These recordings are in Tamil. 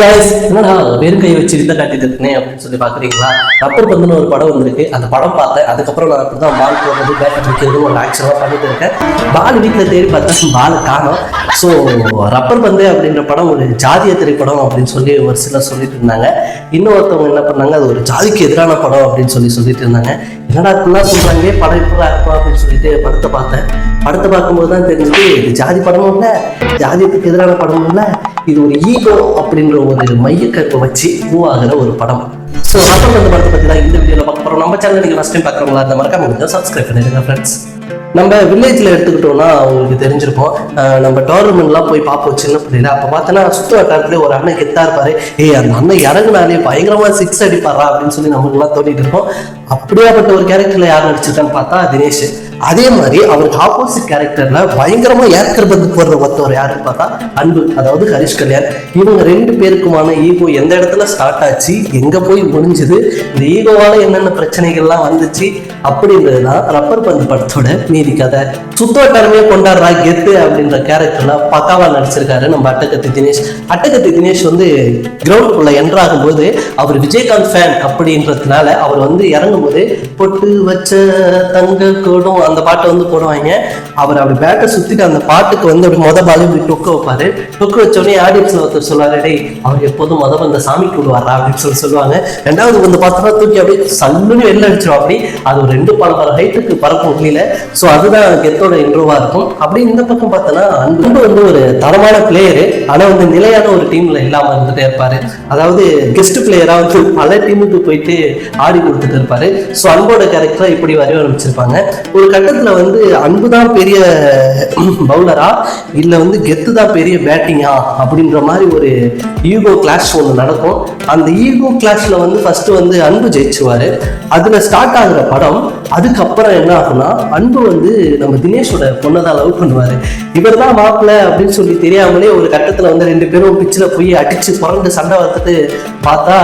காய்ஸ் என்னடா வெறும் கை வச்சு வித்த காட்டிட்டு இருக்கேன் அப்படின்னு சொல்லி பாக்குறீங்களா? ரப்பர் பந்துன்னு ஒரு படம் வந்திருக்கு. அந்த படம் பார்த்தேன். அதுக்கப்புறம் நான் அப்படிதான் பால் போடுறது பேட் அடிக்கிறது ஒரு ஆக்ஷனாக பண்ணிட்டு இருக்கேன். பால் வீட்டில் தேடி பார்த்தா பால் காணும். ஸோ ரப்பர் பந்து அப்படின்ற படம் ஒரு ஜாதிய திரைப்படம் அப்படின்னு சொல்லி ஒரு சிலர் சொல்லிட்டு இருந்தாங்க. இன்னொருத்தவங்க என்ன பண்ணாங்க அது ஒரு ஜாதிக்கு எதிரான படம் அப்படின்னு சொல்லி சொல்லிட்டு இருந்தாங்க. என்னடா இப்படிலாம் சொல்றாங்க படம் இப்படிலாம் இருக்கும் அப்படின்னு சொல்லிட்டு படத்தை பார்த்தேன். படத்தை பார்க்கும்போது தான் தெரிஞ்சது இது ஜாதி படமும் இல்லை ஜாதியத்துக்கு எதிரான படமும் இல்லை இது ஒரு ஈகோ அப்படின்ற ஒரு மையக்கற்பை வச்சு உருவாகிற ஒரு படம். ஸோ ரப்பர் அந்த படத்தை பற்றி தான் இந்த வீடியோவில் பார்க்க போகிறோம் நம்ம சேனல் நீங்கள் ஃபஸ்ட் டைம் பார்க்குறவங்களா இருந்தால் மறக்காம சப்ஸ்கிரைப் பண்ணிடுங்க ஃப்ரெண்ட்ஸ் நம்ம வில்லேஜில் எடுத்துக்கிட்டோம்னா அவங்களுக்கு தெரிஞ்சிருப்போம் நம்ம டோர்னமெண்ட்லாம் போய் பார்ப்போம் சின்ன பிள்ளையில. அப்போ பார்த்தோன்னா சுற்று வட்டாரத்துலேயே ஒரு அண்ணன் கெத்தா இருப்பாரு. ஏய் அந்த அண்ணன் இறங்குனாலே பயங்கரமாக சிக்ஸ் அடிப்பாரா அப்படின்னு சொல்லி நம்மளுக்குலாம் தோண்டிட்டு இருக்கோம். அப்படியாப்பட்ட ஒரு கேரக்டரில் யார் நடிச்சிருக்கான்னு பார்த்தா தினேஷ். அதே மாதிரி அவருக்கு ஆப்போசிட் கேரக்டர்ல பயங்கரமா ஏக்கர் பந்து போடுற ஒருத்தவர் யாருன்னு பார்த்தா அன்பு அதாவது ஹரிஷ் கல்யாண். இவங்க ரெண்டு பேருக்குமான ஈகோ எந்த இடத்துல ஸ்டார்ட் ஆச்சு எங்க போய் முடிஞ்சது இந்த ஈகோவால என்னென்ன பிரச்சனைகள்லாம் வந்துச்சு அப்படின்றது தான் ரப்பர் பந்து படத்தோட மீதி கதை. சுத்தவட்டாரமே கொண்டாடுறா கெத்து அப்படின்ற கேரக்டர்ல பக்காவா நடிச்சிருக்காரு நம்ம அட்டகத்தி தினேஷ். அட்டகத்தி தினேஷ் வந்து கிரவுண்டுக்குள்ள என்ட்ராகும் போது அவர் விஜயகாந்த் ஃபேன் அப்படின்றதுனால அவர் வந்து இறங்கும் போது பொட்டு வச்ச தங்க கூடும் அந்த பாட்டை வந்து போடுவாங்க. அவர் அப்படி பேட்டை சுத்திட்டு அந்த பாட்டுக்கு வந்து அப்படி மொத பாலு இப்படி டொக்க வைப்பாரு. டொக்க வச்சோடனே ஆடியன்ஸ்ல ஒருத்தர் சொல்லுவாரு டேய் அவர் எப்போதும் மொத அந்த சாமி கூடுவாரா அப்படின்னு சொல்லி சொல்லுவாங்க. ரெண்டாவது வந்து பார்த்தோம்னா தூக்கி அப்படியே சல்லுன்னு வெளில அடிச்சிடும் அப்படி. அது ஒரு ரெண்டு பல பல ஹைட்டுக்கு பறக்கும் வெளியில ஸோ அதுதான் கெத்தோட இன்ட்ரோவா இருக்கும். அப்படி இந்த பக்கம் பார்த்தோன்னா அன்பு வந்து ஒரு தரமான பிளேயரு ஆனா வந்து நிலையான ஒரு டீம்ல இல்லாம இருந்துட்டே இருப்பாரு. அதாவது கெஸ்ட் பிளேயரா வந்து பல டீமுக்கு போயிட்டு ஆடி கொடுத்துட்டு இருப்பாரு. ஸோ அன்போட கேரக்டரா இப்படி வரைய ஆரம்பிச்சிருப்பாங்க ஒரு கட்டத்துல வந்து அன்பு தான் பெரிய பவுலரா? இல்ல வந்து கெத்து தான் பெரிய பேட்டிங்கா அப்படின்ற மாதிரி ஒரு ஈகோ கிளாஷ் ஒன்று நடக்கும். அந்த ஈகோ கிளாஷ்ல வந்து ஃபர்ஸ்ட் வந்து அன்பு ஜெயிச்சுவாரு அதுல ஸ்டார்ட் ஆகுற படம் அதுக்கப்புறம் என்ன ஆகும்னா அன்பு வந்து நம்ம தினேஷோட பொண்ணை தான் லவ் பண்ணுவார். இவர் தான் மாப்பிள்ள அப்படின்னு சொல்லி தெரியாமலே ஒரு கட்டத்தில் வந்து ரெண்டு பேரும் பிச்சில் போய் அடிச்சு புரண்டு சண்டை வளர்த்துட்டு பார்த்தா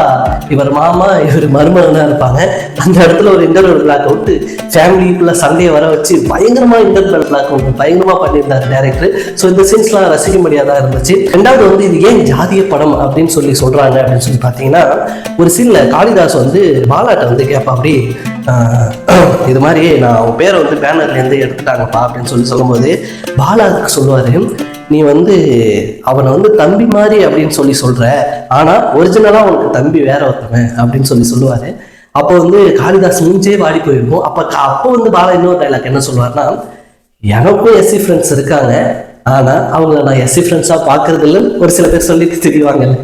இவர் மாமா இவர் மருமகனாக இருப்பாங்க. அந்த இடத்துல ஒரு இன்டர்வல் பிளாக் விட்டு ஃபேமிலிக்குள்ளே சண்டையை வர வச்சு பயங்கரமாக இன்டர்வல் பிளாக் அவுட் பயங்கரமாக பண்ணியிருந்தார் டேரக்டர் ஸோ இந்த சீன்ஸ்லாம் ரசிக்கும்படியாக இருந்துச்சு. ரெண்டாவது வந்து இது ஏன் ஜாதிய படம் அப்படின்னு சொல்லி சொல்கிறாங்க அப்படின்னு சொல்லி பார்த்தீங்கன்னா ஒரு சீனில் காளிதாஸ் வந்து பாலாட்டை வந்து கேட்பா அப்படி இது மாதிரி நான் உன் பேரை வந்து பேனர்லேருந்து எடுத்துட்டாங்கப்பா அப்படின்னு சொல்லி சொல்லும்போது பாலாவுக்கு சொல்லுவாரு நீ வந்து அவனை வந்து தம்பி மாதிரி அப்படின்னு சொல்லி சொல்கிற ஆனால் ஒரிஜினலாக உனக்கு தம்பி வேற ஒருத்தவன் அப்படின்னு சொல்லி சொல்லுவார். அப்போ வந்து காளிதாஸ் மூஞ்சே வாடி போயிருக்கும். அப்போ அப்போ வந்து பாலா இன்னொரு டைலாக் என்ன சொல்லுவார்னா எனக்கும் எஸ்சி ஃப்ரெண்ட்ஸ் இருக்காங்க. ஆனால் அவங்கள நான் எஸ்சி ஃப்ரெண்ட்ஸாக பாக்குறது ஒரு சில பேர் சொல்லிட்டு தெரிவாங்கல்ல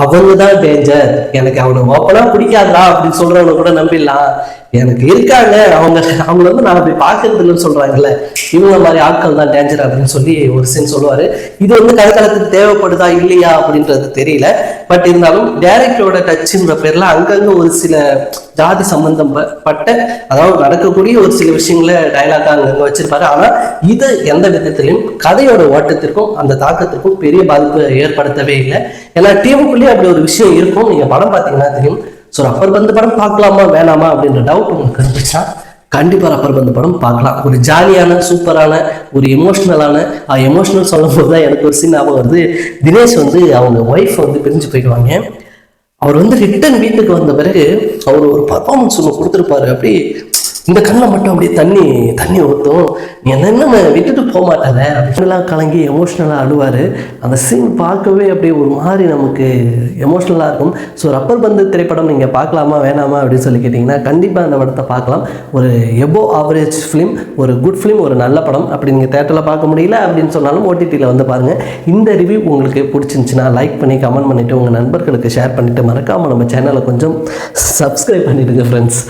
அவங்க தான் டேஞ்சர் எனக்கு அவனை ஓப்பனா பிடிக்காதா அப்படின்னு சொல்றவங்க கூட நம்பிடலாம். எனக்கு இருக்காங்க. அவங்க அவங்கள வந்து நான் அப்படி பார்க்கறது இல்லைன்னு சொல்றாங்கல்ல. இவங்க மாதிரி ஆட்கள் தான் டேஞ்சர் அப்படின்னு சொல்லி ஒரு சீன் சொல்லுவாரு. இது வந்து கதைக்களத்துக்கு தேவைப்படுதா இல்லையா அப்படின்றது தெரியல. பட் இருந்தாலும் டேரக்டரோட டச்சுன்ற பேர்ல அங்கங்க ஒரு சில ஜாதி சம்பந்தம் பட்ட அதாவது நடக்கக்கூடிய ஒரு சில விஷயங்களை டைலாக் அங்கங்க வச்சிருப்பாரு. ஆனா இது எந்த விதத்திலையும் கதையோட ஓட்டத்திற்கும் அந்த தாக்கத்திற்கும் பெரிய பாதிப்பு ஏற்படுத்தவே இல்லை. ஏன்னா டீமுக்குள்ளேயே அப்படி ஒரு விஷயம் இருக்கும். நீங்க படம் பார்த்தீங்கன்னா தெரியும். ஸோ ரப்பர் பந்து படம் பார்க்கலாமா வேணாமா அப்படின்ற டவுட் உங்களுக்கு இருந்துச்சுன்னா கண்டிப்பா ரப்பர் பந்து படம் பார்க்கலாம். ஒரு ஜாலியான சூப்பரான ஒரு எமோஷ்னலான எமோஷனல் சொல்லும் போது தான் எனக்கு ஒரு சீன் ஞாபகம் வருது. தினேஷ் வந்து அவங்க ஒய்ஃப் வந்து பிரிஞ்சு போயிடுவாங்க. அவர் வந்து ரிட்டன் வீட்டுக்கு வந்த பிறகு அவர் ஒரு பர்ஃபார்மன்ஸ் ஒன்று கொடுத்துருப்பாரு. அப்படி இந்த கண்ணில் மட்டும் அப்படியே தண்ணி தண்ணி ஊற்றும் நீ என்ன விட்டுட்டு போக மாட்டாத. அப்படின்லாம் கலங்கி எமோஷ்னலாக அழுவார். அந்த சீன் பார்க்கவே அப்படியே ஒரு மாதிரி நமக்கு எமோஷ்னலாக இருக்கும். ஸோ ரப்பர் பந்து திரைப்படம் நீங்கள் பார்க்கலாமா வேணாமா அப்படின்னு சொல்லி கேட்டிங்கன்னா கண்டிப்பாக அந்த படத்தை பார்க்கலாம். ஒரு எபோ ஆவரேஜ் ஃபிலிம் ஒரு குட் ஃபிலிம் ஒரு நல்ல படம் அப்படி நீங்கள் தேட்டரில் பார்க்க முடியல அப்படின்னு சொன்னாலும் ஓடிடியில் வந்து பாருங்கள் இந்த ரிவ்யூ உங்களுக்கு பிடிச்சிருந்துச்சின்னா லைக் பண்ணி கமெண்ட் பண்ணிவிட்டு உங்கள் நண்பர்களுக்கு ஷேர் பண்ணிவிட்டு மறக்காமல் நம்ம சேனலை கொஞ்சம் சப்ஸ்கிரைப் பண்ணிவிடுங்க ஃப்ரெண்ட்ஸ்